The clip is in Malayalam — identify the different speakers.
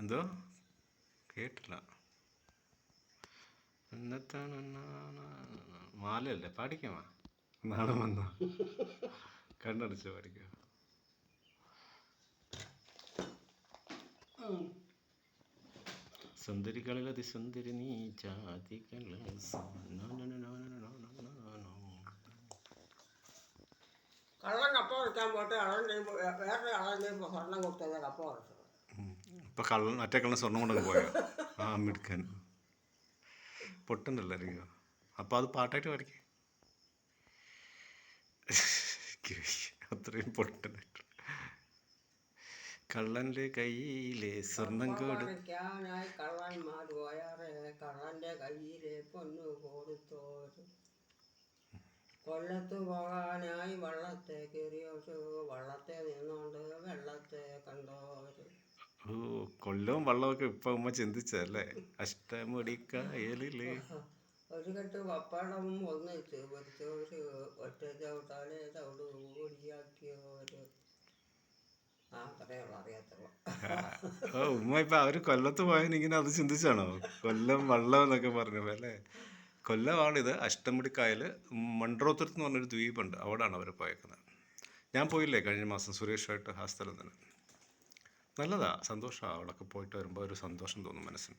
Speaker 1: എന്തോ? കേട്ടില്ല. എന്നത്താണ് മാലയല്ലേ? പാടിക്കാമാ നാളെ വന്നോ. കണ്ണടച്ച് പാടിക്കാം. സുന്ദരികളിൽ അതിസുന്ദരി നീ ചാതികൾ
Speaker 2: കള്ളം കപ്പ കൊടുക്കാൻ പോട്ടെ കള്ളം വേറെ കള്ളം സ്വർണം കൊടുത്തത് കപ്പ
Speaker 1: കൊടുത്തു ഇപ്പൊ കള്ളൻ മറ്റേ കള്ളൻ സ്വർണം കൊണ്ടങ്ങ് പോയോ? ആ മിടുക്കൻ. പൊട്ടുന്നല്ലായിരിക്കും അപ്പൊ അത് പാട്ടായിട്ട് പാടിക്കേ? അത്രയും പൊട്ടനായിട്ട് കള്ളന്റെ കയ്യിലെ സ്വർണം കൊടു
Speaker 2: പറിക്കാനായി കള്ളന്മാർ പോയാറേ കള്ളന്റെ കയ്യിലെ പൊന്നു കൊടുത്തോര്. കൊല്ലത്ത് പോകാനായി വള്ളത്തെ കയറിയോട്ട് വള്ളത്തെ നിന്നോണ്ട് വെള്ളത്തെ
Speaker 1: കൊല്ലവും വള്ളമൊക്കെ ഇപ്പൊ ഉമ്മ ചിന്തിച്ചല്ലേ അഷ്ടമുടിക്കായലിൽ.
Speaker 2: ഒരു കെട്ട് പപ്പടം ഒന്ന് പൊരിച്ചോര് ഒറ്റ ചവിട്ടാലെ ചവിട്
Speaker 1: ഓ ഉമ്മ ഇപ്പൊ അവർ കൊല്ലത്ത് പോയതിന് ഇങ്ങനെ അത് ചിന്തിച്ചാണോ? കൊല്ലം വള്ളം എന്നൊക്കെ പറഞ്ഞപ്പോ അല്ലേ? കൊല്ലമാണിത് അഷ്ടമുടിക്കായൽ മൺട്രോത്തുരത്ത് എന്ന് പറഞ്ഞൊരു ദ്വീപുണ്ട് അവിടെയാണ് അവർ പോയേക്കുന്നത്. ഞാൻ പോയില്ലേ കഴിഞ്ഞ മാസം സുരേഷുമായിട്ട് ആ സ്ഥലം തന്നെ? നല്ലതാ. സന്തോഷമാണ് അവിടെയൊക്കെ പോയിട്ട് വരുമ്പോൾ ഒരു സന്തോഷം തോന്നും മനസ്സിന്.